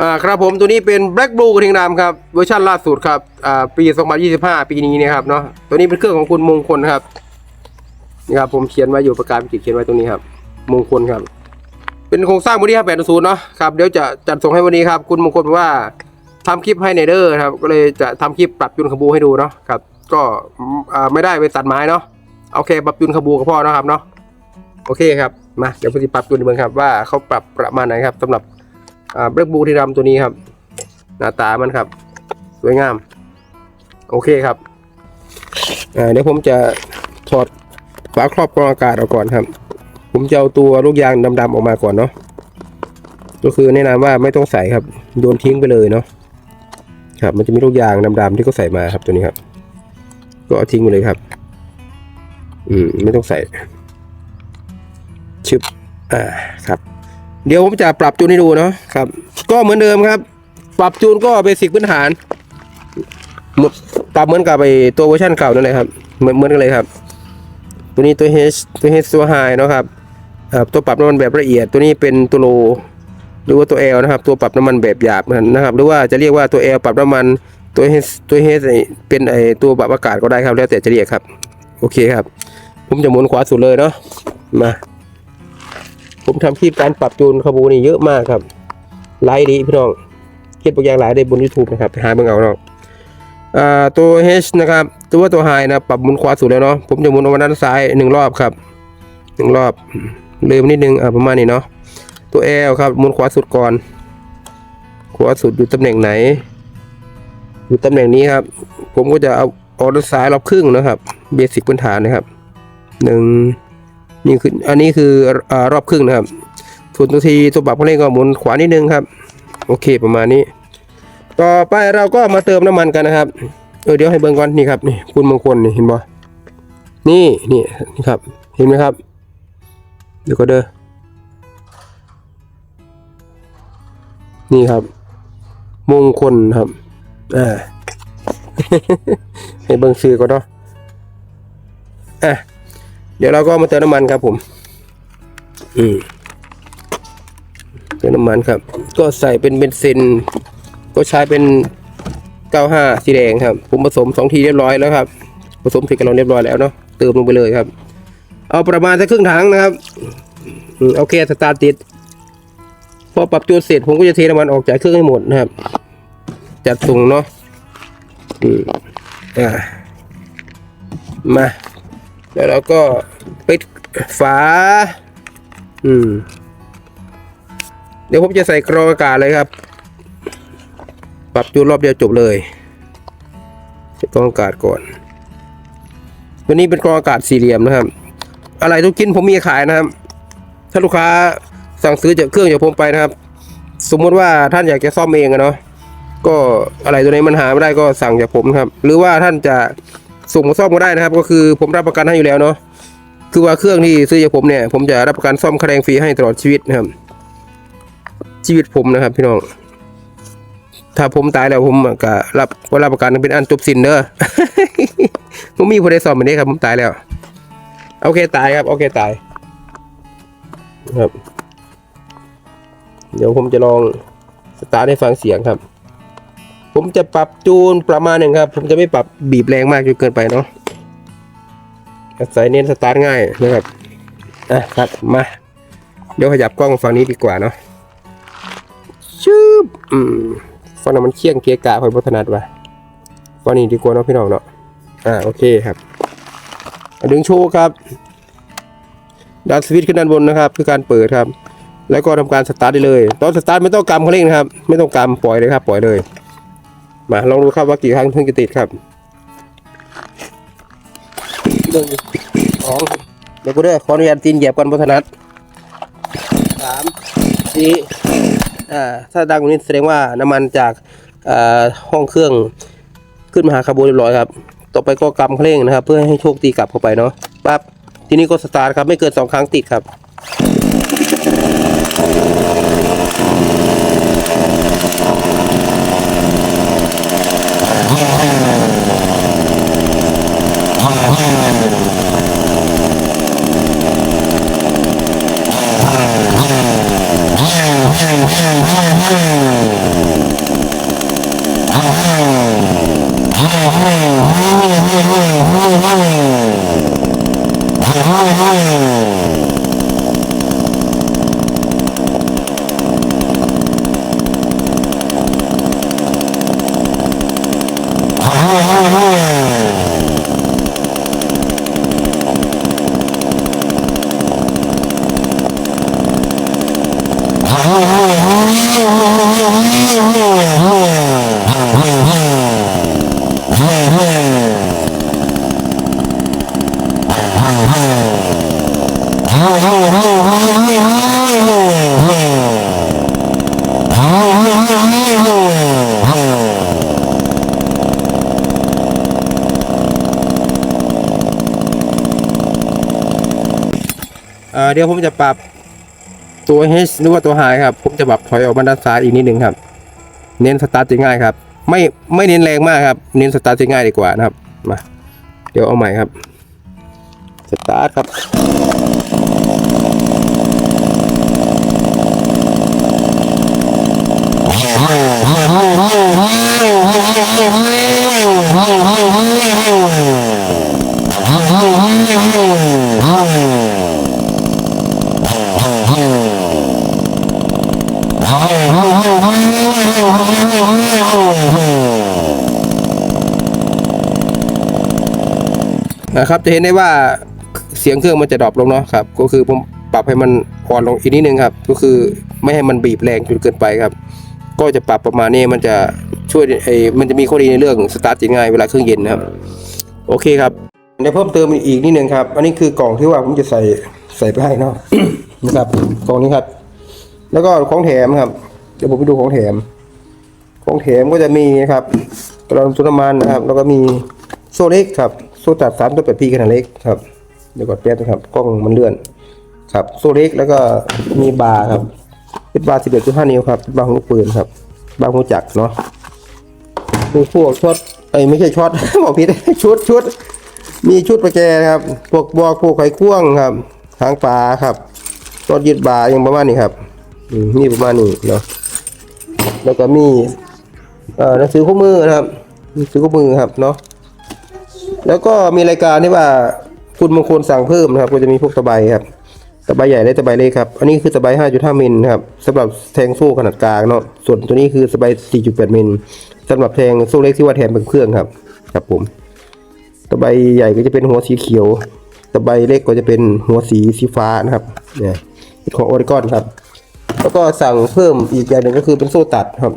อ่าครับผมตัวนี้เป็น Black Blue กระทิงดำครับเวอร์ชันล่าสุดครับอ่าปี 2025 ปีนี้นะครับเนาะตัวนี้เป็นเครื่องของคุณมงคลครับนี่ครับผมเขียนไว้อยู่ประกาศเขียนไว้ตรงนี้ครับ มงคลครับ เป็นโครงสร้างบอดี้ครับ8.0เนาะครับเดี๋ยวจะจัดส่งให้วันนี้ครับ คุณมงคลว่าทำคลิปให้ในเดอร์ครับ ก็เลยจะทำคลิปปรับจูนขบูให้ดูเนาะครับ ก็อ่าไม่ได้ไปตัดไม้เนาะโอเคปรับจูนขบูกับพ่อเนาะครับเนาะโอเคครับมาเดี๋ยวผมจะปรับจูนดูกันครับว่าเขาปรับประมาณไหนครับสำหรับ อ่าเบรกบูที่ดำตัวนี้ครับ หน้าตามันครับ สวยงาม โอเคครับอ่าเดี๋ยวผมจะถอดฝาครอบกรองอากาศออกก่อนครับ ผมจะเอาตัวลูกยางดำๆออกมาก่อนเนาะก็คือแนะนำว่าไม่ต้องใส่ครับโยนทิ้งไปเลยเนาะครับ มันจะมีลูกยางดำๆที่เขาใส่มาครับตัวนี้ครับ ก็เอาทิ้งไปเลยครับ อืมไม่ต้องใส่ชึบอ่าครับ เดี๋ยวผมจะปรับจูนให้ดูเนาะครับ ก็เหมือนเดิมครับ ปรับจูนก็เบสิกพื้นฐานหมดปรับเหมือนกับไอตัวเวอร์ชันเก่านั่นเลยครับ เหมือนเหมือนกันเลยครับ ตัวนี้ตัว H ตัว H ตัว High เนาะครับตัวปรับน้ำมันแบบละเอียด ตัวนี้เป็นตัวโลหรือว่าตัว L นะครับ ตัวปรับน้ำมันแบบหยาบนะครับ หรือว่าจะเรียกว่าตัว L ปรับน้ำมันตัว H ตัว H เป็นไอตัวปรับอากาศก็ได้ครับ แล้วแต่จะเรียกครับ โอเคครับ ผมจะหมุนขวาสุดเลยเนาะมา ผมทำคลิปการปรับจูนขบูนี่เยอะมากครับไลฟ์ดีพี่น้องคลิปบางอย่างหลายได้บน YouTube นะครับไปหาเบิ่งเอาเนาะอ่าตัว H นะครับ ตัวตัว High นะปรับหมุนขวาสุดแล้วเนาะผมจะหมุนออกมาด้านซ้ายหนึ่งรอบครับหนึ่งรอบเลืมนิดนึงอ่าประมาณนี้เนาะตัว L ครับหมุนขวาสุดก่อน ขวาสุดอยู่ตำแหน่งไหน อยู่ตำแหน่งนี้ครับ ผมก็จะเอาออกด้านซ้ายรอบครึ่งนะครับ เบสิกพื้นฐานนะครับหนึ่ง นี่คืออันนี้คืออรอบครึ่งนะครับส่วนตัวทีตัวปรับคันเร่งก็หมุนขวานิดนึงครับ โอเคประมาณนี้ ต่อไปเราก็มาเติมน้ำมันกันนะครับเออเดี๋ยวให้เบิ่งก่อนนี่ครับนี่คุณมงคลนี่เห็นบ่นี่นี่นี่ครับ เห็นไหมครับเดี๋ยวก็เด้อนี่ครับ มงคลครับอ่าให้เบิ่งซื้อก่อนเนาะอะ เดี๋ยวเราก็มาเติมน้ำมันครับผม อืมเติมน้ำมันครับ ก็ใส่เป็นเบนซิน ก็ใช้เป็น 95 สีแดงครับ ผมผสมสองทีเรียบร้อยแล้วครับ ผสมเสร็จกันเราเรียบร้อยแล้วเนาะ เติมลงไปเลยครับ เอาประมาณสักครึ่งถังนะครับโอเคสตาร์ติด พอปรับจูนเสร็จผมก็จะเทน้ำมันออกจากเครื่องให้หมดนะครับ จัดส่งเนาะ อืม อ่า มา แล้วเราก็ปิดฝา อืม เดี๋ยวผมจะใส่กรองอากาศเลยครับ ปรับจูนรอบเดียวจบเลยใส่กรองอากาศก่อน วันนี้เป็นกรองอากาศสี่เหลี่ยมนะครับ อะไรทุกชิ้นผมมีขายนะครับ ถ้าลูกค้าสั่งซื้อจากเครื่องจากผมไปนะครับ สมมติว่าท่านอยากจะซ่อมเองอะเนาะ ก็อะไรตัวไหนมันหาไม่ได้ก็สั่งจากผมครับ หรือว่าท่านจะ ส่งมาซ่อมก็ได้นะครับ ก็คือผมรับประกันให้อยู่แล้วเนาะคือว่าเครื่องที่ซื้อจากผมเนี่ย ผมจะรับประกันซ่อมคะแนนฟรีให้ตลอดชีวิตนะครับ ชีวิตผมนะครับ พี่น้องถ้าผมตายแล้วผมก็รับก็รับประกันเป็นอันจบสิ้นเด้อผมมีคนได้ซ่อมแบบนี้ครับ ผมตายแล้ว โอเคตายครับ โอเคตาย ครับ เดี๋ยวผมจะลองสตาร์ทให้ฟังเสียงครับ ผมจะปรับจูนประมาณหนึ่งครับ ผมจะไม่ปรับบีบแรงมากจนเกินไปเนาะใส่เน้นสตาร์ทง่ายนะครับอะครับมา เดี๋ยวขยับกล้องฝั่งนี้ดีกว่าเนาะชืบอืมฝั่งนั้นมันเคี่ยงเกียกะคอยพัฒนาดว่ะฝั่งนี้ดีกว่าเนาะพี่น้องเนาะอ่าโอเคครับดึงโชว์ครับดันสวิตช์ขึ้นด้านบนนะครับ คือการเปิดครับ แล้วก็ทำการสตาร์ทได้เลย ตอนสตาร์ทไม่ต้องกำคันเร่งนะครับ ไม่ต้องกำปล่อยเลยครับ ปล่อยเลย มาลองดูครับว่ากี่ครั้งถึงจะติดครับหนึ่งสองเดี๋ยวกูเด้อขออนุญาตตีนเหยียบก่อนพัฒนัดสามสี่อ่าถ้าดังกว่านี้แสดงว่าน้ำมันจากอ่าห้องเครื่องขึ้นมาหาคาร์บูเรียบร้อยครับ ต่อไปก็กำคันเร่งนะครับ เพื่อให้โชคตีกลับเข้าไปเนาะปั๊บทีนี้ก็สตาร์ทครับไม่เกินสองครั้งติดครับ อเดี๋ยวผมจะปรับตัว H หรือว่าตัว High ครับ ผมจะปรับถอยออกมาด้านซ้ายอีกนิดนึงครับ เน้นสตาร์ทง่ายครับ ไม่ไม่เน้นแรงมากครับ เน้นสตาร์ทง่ายดีกว่านะครับ มา เดี๋ยวเอาใหม่ครับ สตาร์ทครับ นะครับ จะเห็นได้ว่าเสียงเครื่องมันจะดรอปลงเนาะครับ ก็คือผมปรับให้มันอ่อนลงอีกนิดนึงครับ ก็คือไม่ให้มันบีบแรงจนเกินไปครับ ก็จะปรับประมาณนี้มันจะช่วยไอ้มันจะมีข้อดีในเรื่องสตาร์ทง่ายเวลาเครื่องเย็นนะครับ โอเคครับเดี๋ยวเพิ่มเติมอีกนิดนึงครับ อันนี้คือกล่องที่ว่าผมจะใส่ใส่ไปให้เนาะนะครับกล่องนี้ครับ แล้วก็ของแถมครับ เดี๋ยวผมไปดูของแถม ของแถมก็จะมีนะครับกระดองสุนมันนะครับ แล้วก็มีโซ่เล็กครับ โซ่ตัดสามตัวแปดพีขนาดเล็กครับเดี๋ยวกดแป๊บนะครับกล้องมันเลื่อน ครับโซ่เล็กแล้วก็มีบาร์ครับเป็นบาร์สิบเอ็ดจุดห้านิ้วครับบาร์ของลูกปืนครับบาร์หัวจักรเนาะมีพวกช็อตไอ้ยไม่ใช่ช็อตบอกผิดชุดชุดมีชุดประแจครับพวกบอกพวกไขควงครับหางปลาครับรถยึดบาร์อย่างประมาณนี้ครับนี่ประมาณนี้เนาะแล้วก็มีเอ่อหนังสือคู่มือนะครับหนังสือคู่มือครับเนาะ แล้วก็มีรายการที่ว่าคุณบางคนสั่งเพิ่มนะครับ ก็จะมีพวกตะไบครับตะไบใหญ่และตะไบเล็กครับ อันนี้คือตะไบ5.5มิลครับสำหรับแทงโซ่ขนาดกลางเนาะ ส่วนตัวนี้คือตะไบ4.8มิลสำหรับแทงโซ่เล็กที่ว่าแทนเป็นเครื่องครับ ครับผม ตะไบใหญ่ก็จะเป็นหัวสีเขียว ตะไบเล็กก็จะเป็นหัวสีสีฟ้านะครับ เนี่ยของโอริกอนครับ แล้วก็สั่งเพิ่มอีกอย่างหนึ่งก็คือเป็นโซ่ตัดครับ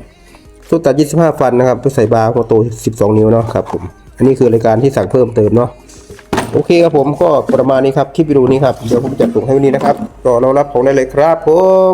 โซ่ตัด 25 ฟันนะครับเพื่อใส่บาร์หัวโต 12 นิ้วเนาะครับผม อันนี้คือรายการที่สั่งเพิ่มเติมเนาะโอเคครับผมก็ประมาณนี้ครับคลิปวิดีโอนี้ครับเดี๋ยวผมจะส่งให้วันนี้นะครับก็เรารับของได้เลยครับผม